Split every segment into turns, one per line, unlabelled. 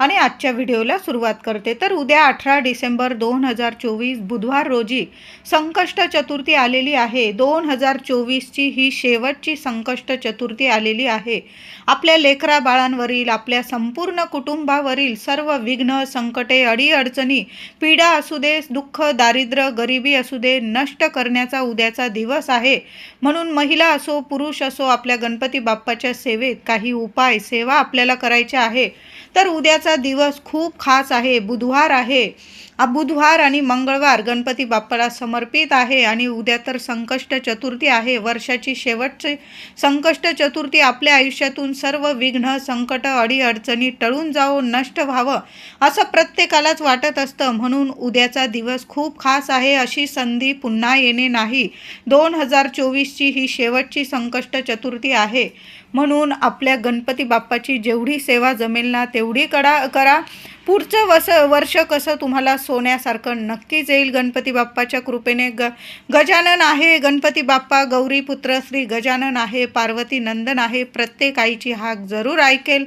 आणि आजच्या व्हिडिओला सुरुवात करते. तर उद्या अठरा डिसेंबर दोन हजार चोवीस बुधवार रोजी संकष्ट चतुर्थी आलेली आहे. दोन हजार चोवीसची ही शेवटची संकष्ट चतुर्थी आलेली आहे. आपल्या लेकरा बाळांवरील आपल्या संपूर्ण कुटुंबावरील सर्व विघ्न संकटे अडीअडचणी पीडा असू दे दुःख दारिद्र्य गरिबी असू दे नष्ट करण्याचा उद्याचा दिवस आहे. म्हणून महिला असो पुरुष असो आपल्या गणपती बाप्पाच्या सेवेत काही उपाय सेवा आपल्याला करायच्या आहे. तर उद्याचा दिवस खूप खास आहे बुधवार आहे. बुधवार आणि मंगळवार गणपती बाप्पाला समर्पित आहे आणि उद्या तर संकष्ट चतुर्थी आहे. वर्षाची शेवटची संकष्ट चतुर्थी आपल्या आयुष्यातून सर्व विघ्न संकट अडीअडचणी टळून जावो नष्ट व्हावं असं प्रत्येकालाच वाटत असतं. म्हणून उद्याचा दिवस खूप खास आहे अशी संधी पुन्हा येणे नाही. दोन हजार चोवीसची ही शेवटची संकष्ट चतुर्थी आहे. म्हणून आपल्या गणपती बाप्पाची जेवढी सेवा जमेल ना तेवढी करा करा. पुढचं वस वर्ष कसं तुम्हाला सोन्यासारखं नक्कीच येईल. गणपती बाप्पाच्या कृपेने ग गजानन आहे. गणपती बाप्पा गौरीपुत्र श्री गजानन आहे. पार्वती नंदन आहे. प्रत्येक आईची हाक जरूर ऐकेल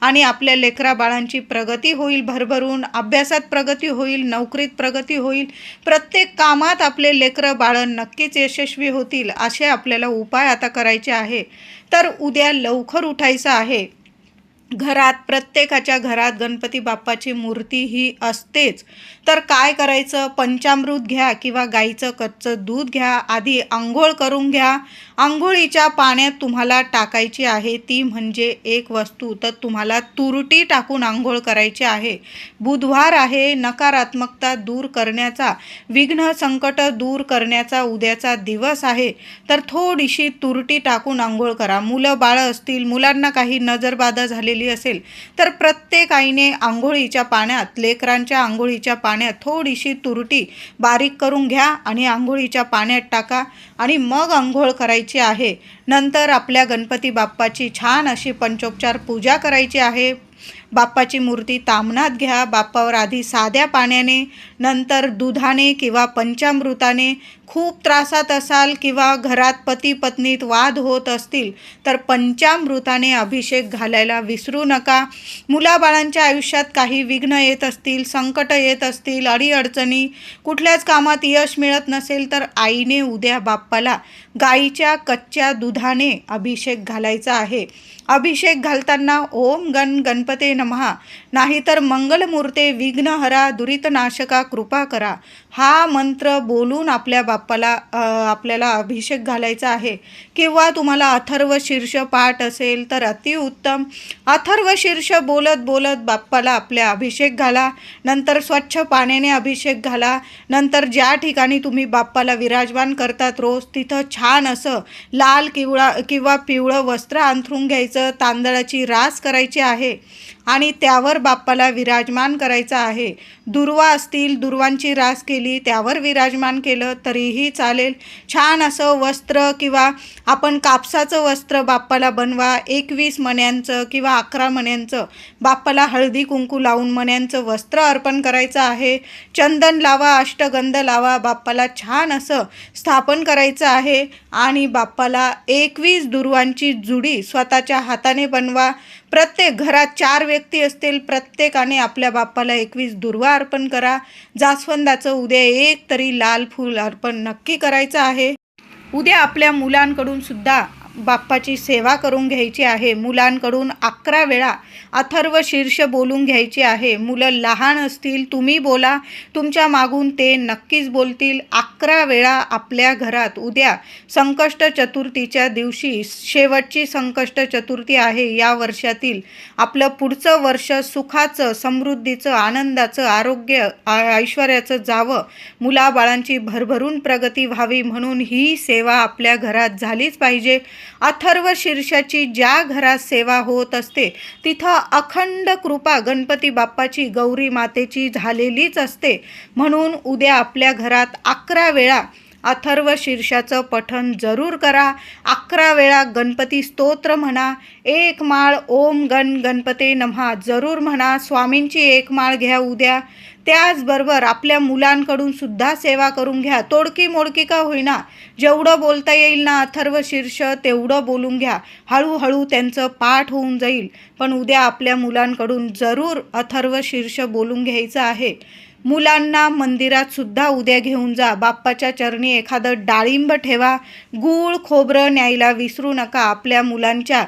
आणि आपल्या लेकरा बाळांची प्रगती होईल भरभरून. अभ्यासात प्रगती होईल नोकरीत प्रगती होईल. प्रत्येक कामात आपले लेकरं बाळं नक्कीच यशस्वी होतील असे आपल्याला उपाय आता करायचे आहे. तर उद्या लवकर उठायचं आहे. घरात प्रत्येकाच्या घरात गणपती बाप्पाची मूर्ती ही असतेच. तर काय करायचं? पंचामृत घ्या किंवा गाईचं कच्चं दूध घ्या. आधी आंघोळ करून घ्या. आंघोळीच्या पाण्यात तुम्हाला टाकायची आहे ती म्हणजे एक वस्तू. तर तुम्हाला तुरटी टाकून आंघोळ करायची आहे. बुधवार आहे नकारात्मकता दूर करण्याचा विघ्न संकट दूर करण्याचा उद्याचा दिवस आहे. तर थोडीशी तुरटी टाकून आंघोळ करा. मुलं बाळं असतील मुलांना काही नजरबाधा झालेली असेल तर प्रत्येक आईने आंघोळीच्या पाण्यात लेकरांच्या आंघोळीच्या पाण्यात पाण्यात थोडीशी तुरटी बारीक करून घ्या आणि आंघोळीच्या पाण्यात टाका आणि मग आंघोळ करायची आहे. नंतर आपल्या गणपती बाप्पाची छान अशी पंचोपचार पूजा करायची आहे. बाप्पाची मूर्ती तामणात घ्या बाप्पावर आधी साध्या पाण्याने नंतर दुधाने किंवा पंचामृताने खूप त्रासात असाल किंवा घरात पती पत्नीत वाद होत असतील तर पंचामृताने अभिषेक घालायला विसरू नका. मुलाबाळांच्या आयुष्यात काही विघ्न येत असतील संकट येत असतील अडीअडचणी कुठल्याच कामात यश मिळत नसेल तर आईने उद्या बाप्पाला गाईच्या कच्च्या दुधाने अभिषेक घालायचा आहे. अभिषेक घालताना ओम गण गणपते नमहा नाहीतर मंगलमूर्ते विघ्नहरा दुरितनाशका कृपा करा. हा मंत्र बोलून आपल्या बाप्पाला आपल्याला अभिषेक घालायचा आहे. किंवा तुम्हाला अथर्व शीर्ष पाठ असेल तर अतिउत्तम अथर्व शीर्ष बोलत बोलत बाप्पाला आपल्या अभिषेक घाला. नंतर स्वच्छ पाण्याने अभिषेक घाला. नंतर ज्या ठिकाणी तुम्ही बाप्पाला विराजमान करतात रोज तिथं छान असं लाल किवळा किंवा पिवळं वस्त्र अंथरून घ्यायचं तांदळाची रास करायची आहे. आणि त्यावर बाप्पाला विराजमान करायचं आहे. दुर्वा असतील दुर्वांची रास केली त्यावर विराजमान केलं तरीही चालेल. छान असं वस्त्र किंवा आपण कापसाचं वस्त्र बाप्पाला बनवा एकवीस मण्यांचं किंवा अकरा मण्यांचं. बाप्पाला हळदी कुंकू लावून मण्यांचं वस्त्र अर्पण करायचं आहे. चंदन लावा अष्टगंध लावा बाप्पाला छान असं स्थापन करायचं आहे. आणि बाप्पाला एकवीस दुर्वांची जुडी स्वतःच्या हाताने बनवा. प्रत्येक घरात चार व्यक्ती असतील प्रत्येकाने आपल्या बाप्पाला एकवीस दुर्वा अर्पण करा. जास्वंदाचं उद्या एक तरी लाल फूल अर्पण नक्की करायचं आहे. उद्या आपल्या मुलांकडून सुद्धा बाप्पाची सेवा करून घ्यायची आहे. मुलांकडून अकरा वेळा अथर्व शीर्ष बोलून घ्यायची आहे. मुलं लहान असतील तुम्ही बोला. तुमच्या मागून ते नक्कीच बोलतील. अकरा वेळा आपल्या घरात. उद्या संकष्ट चतुर्थीच्या दिवशी शेवटची संकष्ट चतुर्थी आहे. या वर्षातील आपलं पुढचं वर्ष सुखाचं समृद्धीचं आनंदाचं आरोग्य ऐश्वर्याचं जावं. मुलाबाळांची भरभरून प्रगती व्हावी म्हणून ही सेवा आपल्या घरात झालीच पाहिजे. अथर्व शीर्षाची ज्या घरात सेवा होत असते तिथं अखंड कृपा गणपती बाप्पाची गौरी मातेची झालेलीच असते. म्हणून उद्या आपल्या घरात अकरा वेळा अथर्व शीर्षाचं पठण जरूर करा. अकरा वेळा गणपती स्तोत्र म्हणा. एक माळ ओम गण गणपते नमहा. जरूर म्हणा स्वामींची एक माळ घ्या उद्या. त्याचबरोबर आपल्या मुलांकडून सुद्धा सेवा करून घ्या. तोडकी मोडकी का होईना. जेवढं बोलता येईल ना अथर्व शीर्ष तेवढं बोलून घ्या. हळूहळू त्यांचं पाठ होऊन जाईल. पण उद्या आपल्या मुलांकडून जरूर अथर्व शीर्ष बोलून घ्यायचं आहे. मुलांना मंदिरात सुद्धा उद्या घेऊन जा. बाप्पाच्या चरणी एखादं डाळिंब ठेवा. गूळ खोबरं न्यायला विसरू नका. आपल्या मुलांच्या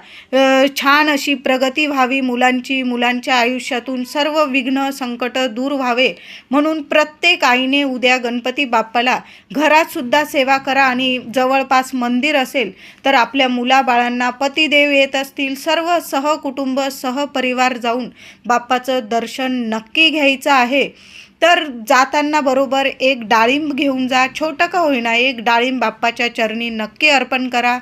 छान अशी प्रगती व्हावी. मुलांची मुलांच्या आयुष्यातून सर्व विघ्न संकट दूर व्हावे. म्हणून प्रत्येक आईने उद्या गणपती बाप्पाला घरात सुद्धा सेवा करा आणि जवळपास मंदिर असेल तर आपल्या मुलाबाळांना पतिदेव येत असतील. सर्व सहकुटुंब सहपरिवार जाऊन बाप्पाचं दर्शन नक्की घ्यायचं आहे. तर जाताना बरोबर एक डाळिंब घेऊन जा छोटं का होईना एक डाळिंब बाप्पाच्या चरणी नक्की अर्पण करा.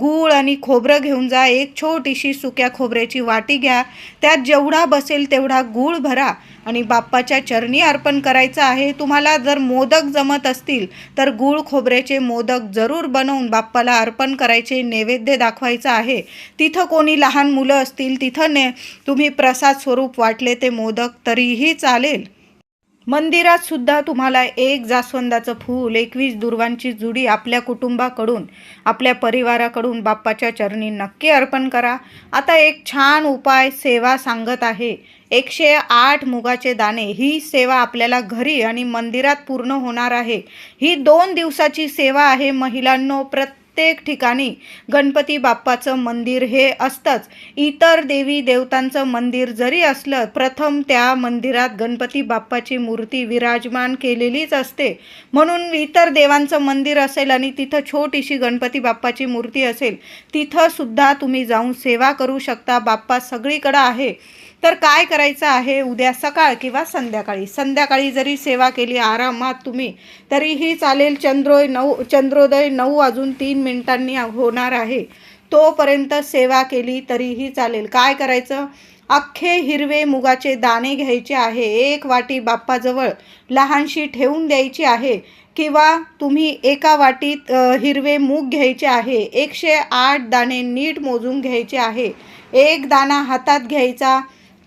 गूळ आणि खोबरं घेऊन जा एक छोटीशी सुक्या खोबऱ्याची वाटी घ्या. त्यात जेवढा बसेल तेवढा गूळ भरा आणि बाप्पाच्या चरणी अर्पण करायचं आहे. तुम्हाला जर मोदक जमत असतील तर गूळ खोबऱ्याचे मोदक जरूर बनवून बाप्पाला अर्पण करायचे नैवेद्य दाखवायचं आहे. तिथं कोणी लहान मुलं असतील तिथं ने तुम्ही प्रसाद स्वरूप वाटले ते मोदक तरीही चालेल. मंदिरात सुद्धा तुम्हाला एक जास्वंदाचं फूल एकवीस दुर्वांची जुडी आपल्या कुटुंबाकडून आपल्या परिवाराकडून बाप्पाच्या चरणी नक्की अर्पण करा. आता एक छान उपाय सेवा सांगत आहे. एकशे आठ मुगाचे दाणे ही सेवा आपल्याला घरी आणि मंदिरात पूर्ण होणार आहे. ही दोन दिवसाची सेवा आहे महिलांनो प्रत्येक प्रत्येक ठिकाणी गणपती बाप्पाचं मंदिर हे असतंच. इतर देवी देवतांचं मंदिर जरी असलं प्रथम त्या मंदिरात गणपती बाप्पाची मूर्ती विराजमान केलेलीच असते. म्हणून इतर देवांचं मंदिर असेल आणि तिथं छोटीशी गणपती बाप्पाची मूर्ती असेल तिथंसुद्धा तुम्ही जाऊन सेवा करू शकता. बाप्पा सगळीकडं आहे. तर काय करायचं आहे उद्या सकाळ किंवा संध्याकाळी? संध्याकाळी जरी सेवा केली आरामात तुम्ही तरीही चालेल चंद्रोय नऊ चंद्रोदय नऊ वाजून तीन मिनिटांनी होणार आहे. तोपर्यंत सेवा केली तरीही चालेल. काय करायचं? अख्खे हिरवे मुगाचे दाणे घ्यायचे आहे. एक वाटी बाप्पाजवळ लहानशी ठेवून द्यायची आहे किंवा तुम्ही एका वाटीत हिरवे मूग घ्यायचे आहे. एकशे आठ दाणे नीट मोजून घ्यायचे आहे. एक दाणा हातात घ्यायचा.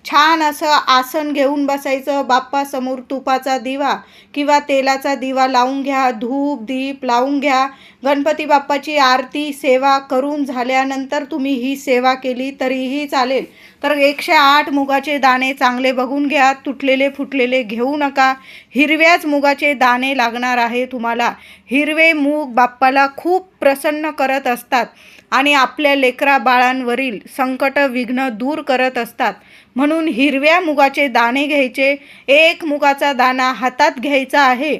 छान असं आसन घेऊन बसायचं बाप्पासमोर तुपाचा दिवा किंवा तेलाचा दिवा लावून घ्या धूप दीप लावून घ्या. गणपती बाप्पाची आरती सेवा करून झाल्यानंतर तुम्ही ही सेवा केली तरीही चालेल. तर एकशे आठ मुगाचे दाणे चांगले बघून घ्या तुटलेले फुटलेले घेऊ नका. हिरव्याच मुगाचे दाणे लागणार आहे तुम्हाला. हिरवे मूग बाप्पाला खूप प्रसन्न करत असतात. आणि आपल्या लेकरा बाळांवरील संकट विघ्न दूर करत असतात. म्हणून हिरव्या मुगाचे दाणे घ्यायचे एक मुगाचा दाणा हातात घ्यायचा आहे.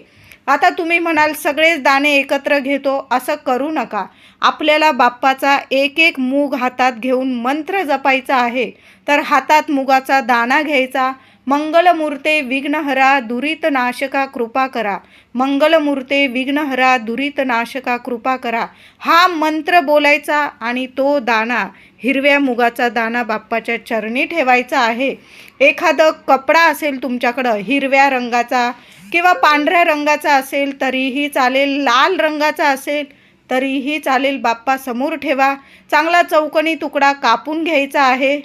आता तुम्ही म्हणाल सगळेच दाणे एकत्र घेतो असं करू नका. आपल्याला बाप्पाचा एक एक मूग हातात घेऊन मंत्र जपायचा आहे. तर हातात मुगाचा दाणा घ्यायचा मंगलमूर्ते विघ्नहरा दुरित नाशका कृपा करा. मंगलमूर्ते विघ्नहरा दुरित नाशका कृपा करा. हा मंत्र बोलायचा आणि तो दाणा हिरव्या मुगाचा दाणा बाप्पाच्या चरणी ठेवायचा आहे. एखादं कपडा असेल तुमच्याकडं हिरव्या रंगाचा किंवा पांढऱ्या रंगाचा असेल तरीही चालेल लाल रंगाचा असेल तरीही चालेल बाप्पा समोर ठेवा. चांगला चौकणी तुकडा कापून घ्यायचा आहे.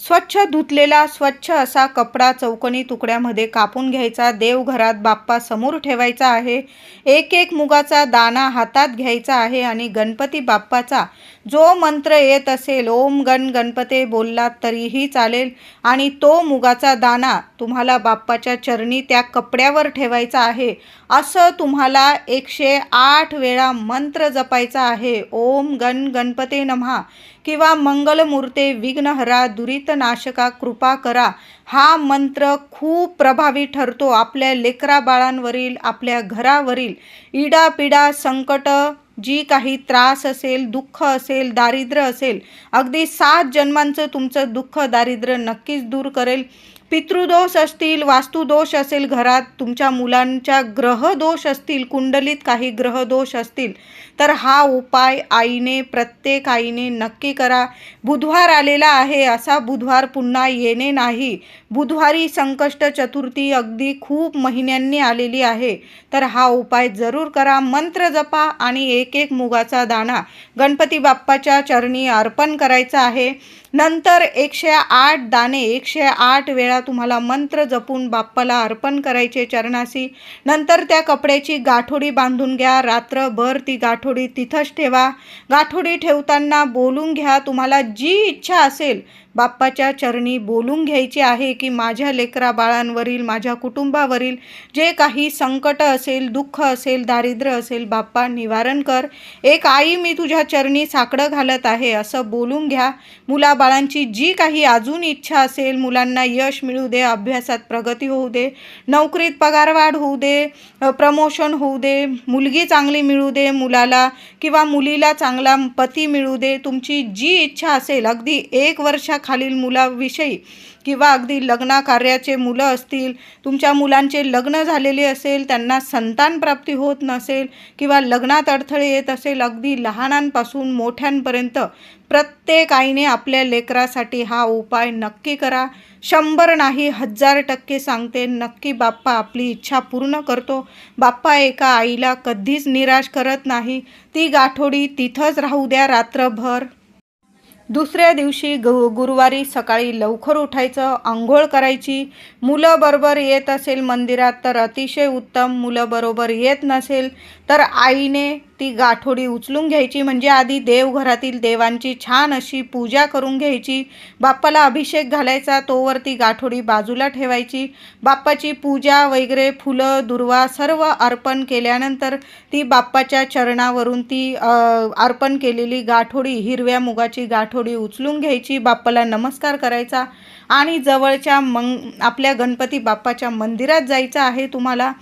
स्वच्छ धुतलेला स्वच्छ असा कपडा चौकणी तुकड्यामध्ये कापून घ्यायचा देवघरात बाप्पा समोर ठेवायचा आहे. एक एक मुगाचा दाणा हातात घ्यायचा आहे आणि गणपती बाप्पाचा जो मंत्र येत असेल ओम गण गणपते बोललात तरीही चालेल. आणि तो मुगाचा दाणा तुम्हाला बाप्पाच्या चरणी त्या कपड्यावर ठेवायचा आहे. असं तुम्हाला एकशे आठ वेळा मंत्र जपायचा आहे. ओम गण गणपते नमहा किंवा मंगलमूर्ते विघ्नहरा दुरितनाशका कृपा करा हा मंत्र खूप प्रभावी ठरतो आपल्या लेकरा बाळांवरील आपल्या घरावरील. इडापिडा संकट जी काही त्रास असेल दुःख असेल दारिद्र्य असेल अगदी सात जन्मांचं तुमचं दुःख दारिद्र्य नक्कीच दूर करेल. पितृदोष असतील वास्तुदोष असेल घरात तुमच्या मुलांच्या ग्रहदोष असतील कुंडलीत काही ग्रहदोष असतील तर हा उपाय आईने प्रत्येक आईने नक्की करा. बुधवार आलेला आहे असा बुधवार पुन्हा येणे नाही. बुधवारी संकष्ट चतुर्थी अगदी खूप महिन्यांनी आलेली आहे. तर हा उपाय जरूर करा. मंत्र जपा आणि एक एक मुगाचा दाणा गणपती बाप्पाच्या चरणी अर्पण करायचा आहे. नंतर एकशे आठ दाणे एकशे आठ वेळा तुम्हाला मंत्र जपून बाप्पाला अर्पण करायचे चरणाशी. नंतर त्या कपड्याची गाठोडी बांधून घ्या. रात्रभर ती गाठोडी तिथंच ठेवा. गाठोडी ठेवताना बोलून घ्या. तुम्हाला जी इच्छा असेल बाप्पाच्या चरणी बोलून घ्यायची आहे की माझ्या लेकरा बाळांवरील माझ्या कुटुंबावरील जे काही संकट असेल दुःख असेल दारिद्र्य असेल बाप्पा निवारण कर. एक आई मी तुझ्या चरणी साकडं घालत आहे असं बोलून घ्या. मुलाबाळांची जी काही अजून इच्छा असेल मुलांना यश मिळू दे अभ्यासात प्रगती होऊ दे नोकरीत पगारवाढ होऊ दे प्रमोशन होऊ दे मुलगी चांगली मिळू दे मुलाला किंवा मुलीला चांगला पती मिळू दे तुमची जी इच्छा असेल अगदी एक खालील मुलाविषयी किंवा अगदी लग्ना कार्याचे मुलं असतील तुमच्या मुलांचे लग्न झालेले असेल त्यांना संतान प्राप्ती होत नसेल किंवा लग्नात अडथळे येत असेल अगदी लहानांपासून मोठ्यांपर्यंत प्रत्येक आईने आपल्या लेकरासाठी हा उपाय नक्की करा. शंभर नाही हजार टक्के सांगते नक्की बाप्पा आपली इच्छा पूर्ण करतो. बाप्पा एका आईला कधीच निराश करत नाही. ती गाठोडी तिथंच राहू द्या रात्रभर. दुसऱ्या दिवशी गु गुरुवारी सकाळी लवकर उठायचं आंघोळ करायची. मुलं बरोबर येत असेल मंदिरात तर अतिशय उत्तम. मुलं बरोबर येत नसेल तर आईने ती गाठोडी उचलून घ्यायची म्हणजे आधी देवघरातील देवांची छान अशी पूजा करून घ्यायची. बाप्पाला अभिषेक घालायचा तोवर ती गाठोडी बाजूला ठेवायची. बाप्पाची पूजा वगैरे फुलं दुर्वा सर्व अर्पण केल्यानंतर ती बाप्पाच्या चरणावरून ती अर्पण केलेली गाठोडी हिरव्या मुगाची गाठोडी उचलून घ्यायची. बाप्पाला नमस्कार करायचा आणि जवळच्या मग आपल्या गणपती बाप्पाच्या मंदिरात जायचं आहे तुम्हाला.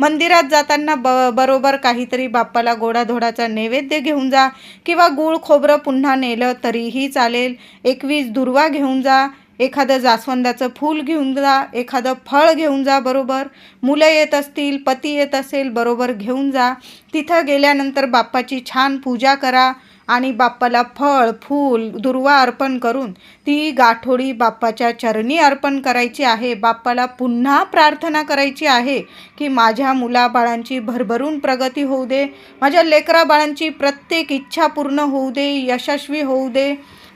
मंदिरात जाताना ब बरोबर काहीतरी बाप्पाला गोडाधोडाचा नैवेद्य घेऊन जा किंवा गूळ खोबरं पुन्हा नेलं तरीही चालेल. एकवीस दुर्वा घेऊन जा एखादं जास्वंदाचं फूल घेऊन जा एखादं फळ घेऊन जा बरोबर. मुलं येत असतील पती येत असेल बरोबर घेऊन जा. तिथं गेल्यानंतर बाप्पाची छान पूजा करा. आणि बाप्पाला फळ फूल दुर्वा अर्पण करून ती गाठोडी बाप्पाच्या चरणी अर्पण करायची आहे. बाप्पाला पुन्हा प्रार्थना करायची आहे की माझ्या मुलाबाळांची भरभरून प्रगती होऊ दे. माझ्या लेकरा बाळांची प्रत्येक इच्छा पूर्ण होऊ दे यशस्वी होऊ दे.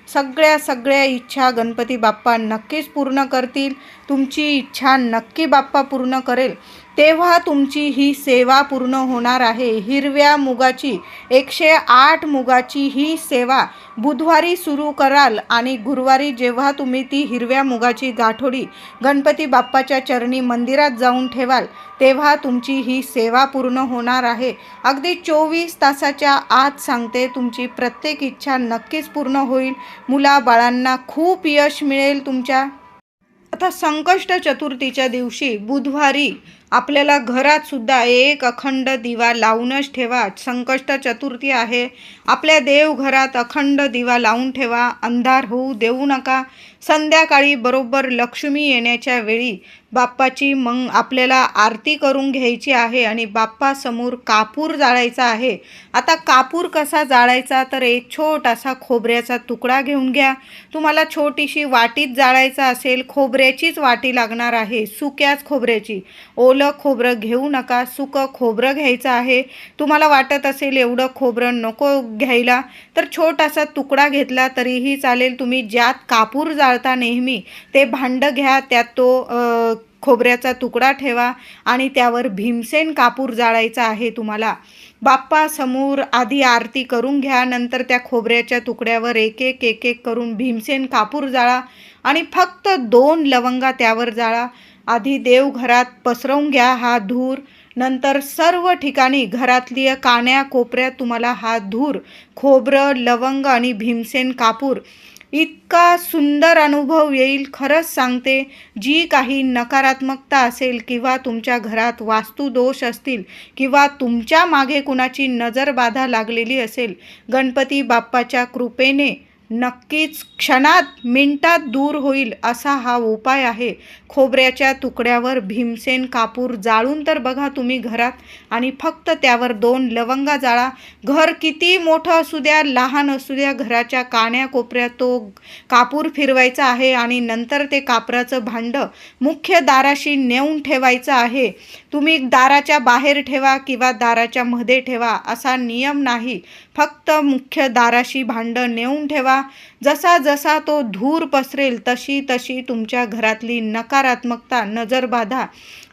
सगळ्या सगळ्या इच्छा गणपती बाप्पा नक्कीच पूर्ण करतील. तुमची इच्छा नक्की बाप्पा पूर्ण करेल. तेव्हा तुमची ही सेवा पूर्ण होणार आहे. हिरव्या मुगाची एकशे आठ मुगाची ही सेवा बुधवारी सुरू कराल आणि गुरुवारी जेव्हा तुम्ही ती हिरव्या मुगाची गाठोडी गणपती बाप्पाच्या चरणी मंदिरात जाऊन ठेवाल तेव्हा तुमची ही सेवा पूर्ण होणार आहे. अगदी चोवीस तासाच्या आत सांगते तुमची प्रत्येक इच्छा नक्कीच पूर्ण होईल. मुलाबाळांना खूप यश मिळेल तुमच्या. आता संकष्ट चतुर्थीच्या दिवशी बुधवारी आपल्याला घरातसुद्धा एक अखंड दिवा लावूनच ठेवा. संकष्ट चतुर्थी आहे. आपल्या देवघरात अखंड दिवा लावून ठेवा. अंधार होऊ देऊ नका. संध्याकाळी बरोबर लक्ष्मी येण्याच्या वेळी बाप्पाची मग आपल्याला आरती करून घ्यायची आहे आणि बाप्पासमोर कापूर जाळायचा आहे. आता कापूर कसा जाळायचा? तर एक छोटासा खोबऱ्याचा तुकडा घेऊन घ्या. तुम्हाला छोटीशी वाटीत जाळायचा असेल खोबऱ्याचीच वाटी लागणार आहे सुक्याच खोबऱ्याची. ओल खोबरं घेऊ नका. सुकं खोबरं घ्यायचं आहे. तुम्हाला वाटत असेल एवढं खोबरं नको घ्यायला तर छोटासा तुकडा घेतला तरीही चालेल. तुम्ही ज्यात कापूर जाळता नेहमी ते भांडं घ्या त्यात तो खोबऱ्याचा तुकडा ठेवा आणि त्यावर भीमसेन कापूर जाळायचा आहे तुम्हाला. बाप्पा समोर आधी आरती करून घ्या नंतर त्या खोबऱ्याच्या तुकड्यावर एक एक एक एक करून भीमसेन कापूर जाळा आणि फक्त दोन लवंगा त्यावर जाळा. आधी देवघरात पसरवून घ्या हा धूर. नंतर सर्व ठिकाणी घरातली कान्या कोपऱ्यात तुम्हाला हा धूर खोबरं लवंग आणि भीमसेन कापूर. इतका सुंदर अनुभव येईल खरंच सांगते. जी काही नकारात्मकता असेल किंवा तुमच्या घरात वास्तुदोष असतील किंवा तुमच्या मागे कुणाची नजरबाधा लागलेली असेल गणपती बाप्पाच्या कृपेने नक्कीच क्षणात मिनटात दूर होईल असा हा उपाय आहे. खोबऱ्याच्या तुकड्यावर भीमसेन कापूर जाळून तर बघा तुम्ही घरात. आणि फक्त त्यावर दोन लवंगा जाळा. घर किती मोठं असू द्या लहान असू द्या घराच्या काण्या कोपऱ्यात तो कापूर फिरवायचा आहे आणि नंतर ते कापराचं भांडं मुख्य दाराशी नेऊन ठेवायचं आहे. तुम्ही दाराच्या बाहेर ठेवा किंवा दाराच्या मध्ये ठेवा असा नियम नाही. फक्त मुख्य दाराशी भांडं नेऊन ठेवा. ठेवा जसा जसा तो धूर पसरेल तशी तशी तुमच्या घरातली नकारात्मकता नजरबाधा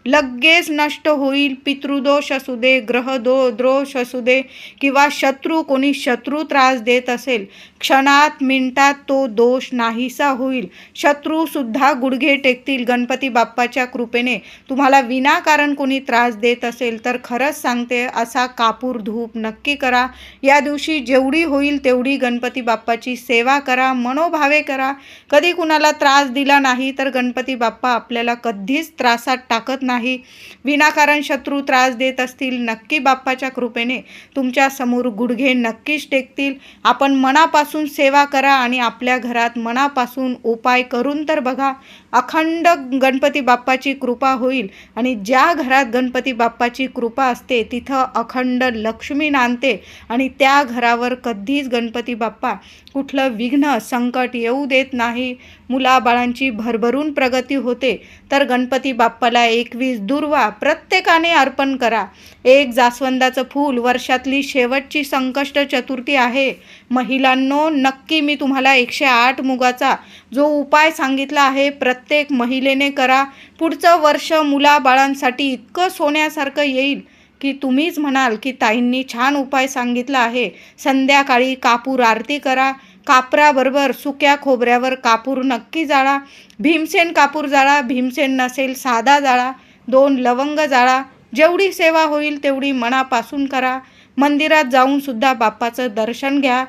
लगेच नष्ट होईल पितृदोष असू दे ग्रहदो द्रोष असू दे किंवा शत्रू कोणी शत्रू त्रास देत असेल क्षणात मिनिटात तो दोष नाहीसा होईल. शत्रूसुद्धा गुडघे टेकतील. गणपती बाप्पाच्या कृपेने. तुम्हाला विनाकारण कोणी त्रास देत असेल तर खरंच सांगते असा कापूर धूप नक्की करा. या दिवशी जेवढी होईल तेवढी गणपती बाप्पाची सेवा करा मनोभावे करा. कधी कुणाला त्रास दिला नाही तर गणपती बाप्पा आपल्याला कधीच त्रासात टाकत नाही. विनाकारण शत्रू त्रास देत असतील नक्की बाप्पाच्या कृपेने. तुमच्यासमोर गुडघे नक्कीच टेकतील. आपण मनापासून सेवा करा आणि आपल्या घरात मनापासून उपाय करून तर बघा. अखंड गणपती बाप्पाची कृपा होईल. आणि ज्या घरात गणपती बाप्पाची कृपा असते तिथं अखंड लक्ष्मी नांदते. आणि त्या घरावर कधीच गणपती बाप्पा कुठलं विघ्न संकट येऊ देत नाही. मुलाबाळांची भरभरून प्रगती होते. तर गणपती बाप्पाला एकवीस दुर्वा प्रत्येकाने अर्पण करा. एक जास्वंदाचं फूल वर्षातली शेवटची संकष्ट चतुर्थी आहे. महिलांनो नक्की मी तुम्हाला एकशे आठ मुगाचा जो उपाय सांगितला आहे प्रत्येक महिलेने करा. पुढचं वर्ष मुलाबाळांसाठी इतकं सोन्यासारखं येईल की तुम्हीच म्हणाल की ताईंनी छान उपाय सांगितला आहे. संध्याकाळी कापूर आरती करा. कापराबरोबर सुक्या खोबऱ्यावर कापूर नक्की जाळा. भीमसेन कापूर जाळा भीमसेन नसेल साधा जाळा. दोन लवंग जाळा. जेवढी सेवा होईल तेवढी मनापासून करा. मंदिरात जाऊन सुद्धा बाप्पाचं दर्शन घ्या.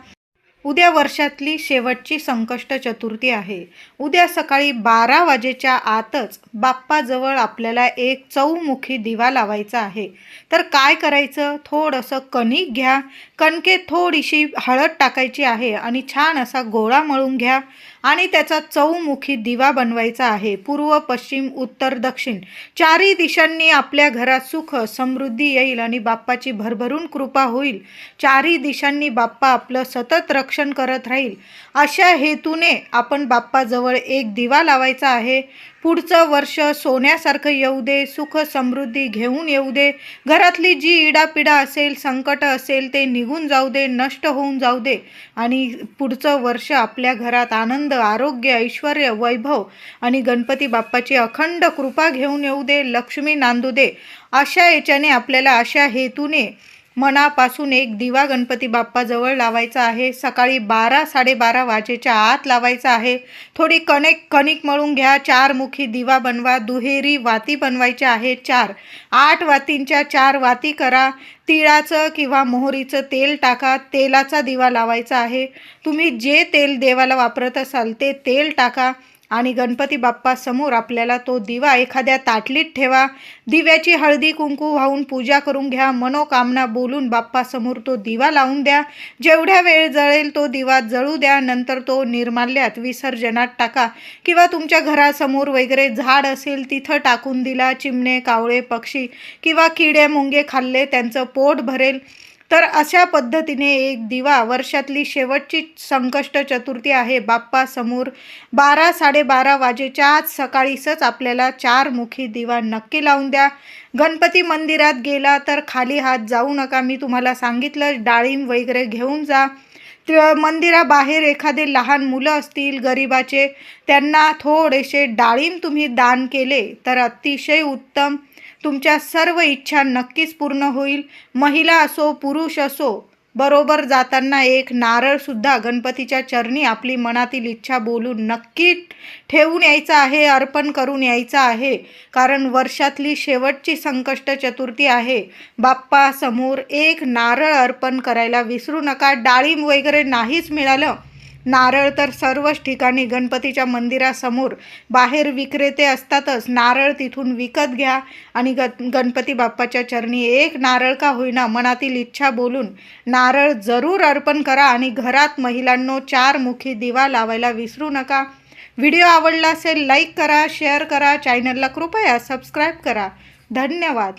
उद्या वर्षातली शेवटची संकष्ट चतुर्थी आहे. उद्या सकाळी बारा वाजेच्या आतच बाप्पाजवळ आपल्याला एक चौमुखी दिवा लावायचा आहे. तर काय करायचं? थोडंसं कणिक घ्या. कणकेत थोडीशी हळद टाकायची आहे आणि छान असा गोळा मळून घ्या. आणि त्याचा चौमुखी दिवा बनवायचा आहे. पूर्व पश्चिम उत्तर दक्षिण. चारही दिशांनी आपल्या घरात सुख समृद्धी येईल आणि बाप्पाची भरभरून कृपा होईल. चारही दिशांनी बाप्पा आपलं सतत रक्षण करत राहील. अशा हेतूने आपण बाप्पाजवळ एक दिवा लावायचा आहे. पुढचं वर्ष सोन्यासारखं येऊ दे सुख समृद्धी घेऊन येऊ दे. घरातली जी इडापिडा असेल संकट असेल ते निघून जाऊ दे नष्ट होऊन जाऊ दे. आणि पुढचं वर्ष आपल्या घरात आनंद आरोग्य ऐश्वर वैभव आणि गणपती बाप्पाची अखंड कृपा घेऊन येऊ दे लक्ष्मी नांदू दे. अशा याच्याने आपल्याला अशा हेतूने मनापासून एक दिवा गणपती बाप्पाजवळ लावायचा आहे. सकाळी बारा साडेबारा वाजेच्या आत लावायचा आहे. थोडी कणिक कणिक मळून घ्या. चार मुखी दिवा बनवा. दुहेरी वाती बनवायच्या आहे. चार. आठ वातींच्या चार वाती करा. तिळाचं किंवा मोहरीचं तेल टाका. तेलाचा दिवा लावायचा आहे. तुम्ही जे तेल देवाला वापरत असाल ते तेल टाका. आणि गणपती बाप्पासमोर आपल्याला तो दिवा एखाद्या ताटलीत ठेवा. दिव्याची हळदी कुंकू वाहून पूजा करून घ्या. मनोकामना बोलून बाप्पासमोर तो दिवा लावून द्या. जेवढ्या वेळ जळेल तो दिवा जळू द्या. नंतर तो निर्माल्यात विसर्जनात टाका. किंवा तुमच्या घरासमोर वगैरे झाड असेल तिथं टाकून दिला. चिमणे कावळे पक्षी किंवा किडे मुंगे खाल्ले त्यांचं पोट भरेल. तर अशा पद्धतीने एक दिवा वर्षातली शेवटची संकष्ट चतुर्थी आहे. बाप्पा समोर बारा साडेबारा वाजेच्या आज सकाळीसच आपल्याला चार मुखी दिवा नक्की लावून द्या. गणपती मंदिरात गेला तर खाली हात जाऊ नका मी तुम्हाला सांगितलं डाळिंब वगैरे घेऊन जा. त- मंदिराबाहेर एखादे लहान मुलं असतील गरिबाचे त्यांना थोडेसे डाळिंब तुम्ही दान केले तर अतिशय उत्तम. तुमच्या सर्व इच्छा नक्कीच पूर्ण होईल. महिला असो पुरुष असो बरोबर जाताना एक नारळसुद्धा गणपतीच्या चरणी आपली मनातील इच्छा बोलून नक्की ठेवून यायचं आहे अर्पण करून यायचं आहे. कारण वर्षातली शेवटची संकष्ट चतुर्थी आहे. बाप्पा समोर एक नारळ अर्पण करायला विसरू नका. डाळिंब वगैरे नाहीच मिळालं. नारळ तर सर्वच ठिकाणी गणपतीच्या मंदिरासमोर बाहेर विक्रेते असतातच. नारळ तिथून विकत घ्या आणि ग गणपती बाप्पाच्या चरणी एक नारळ का होईना मनातील इच्छा बोलून नारळ जरूर अर्पण करा आणि घरात महिलांनो चारमुखी दिवा लावायला विसरू नका. व्हिडिओ आवडला असेल लाईक करा शेअर करा चॅनलला कृपया सबस्क्राईब करा. धन्यवाद.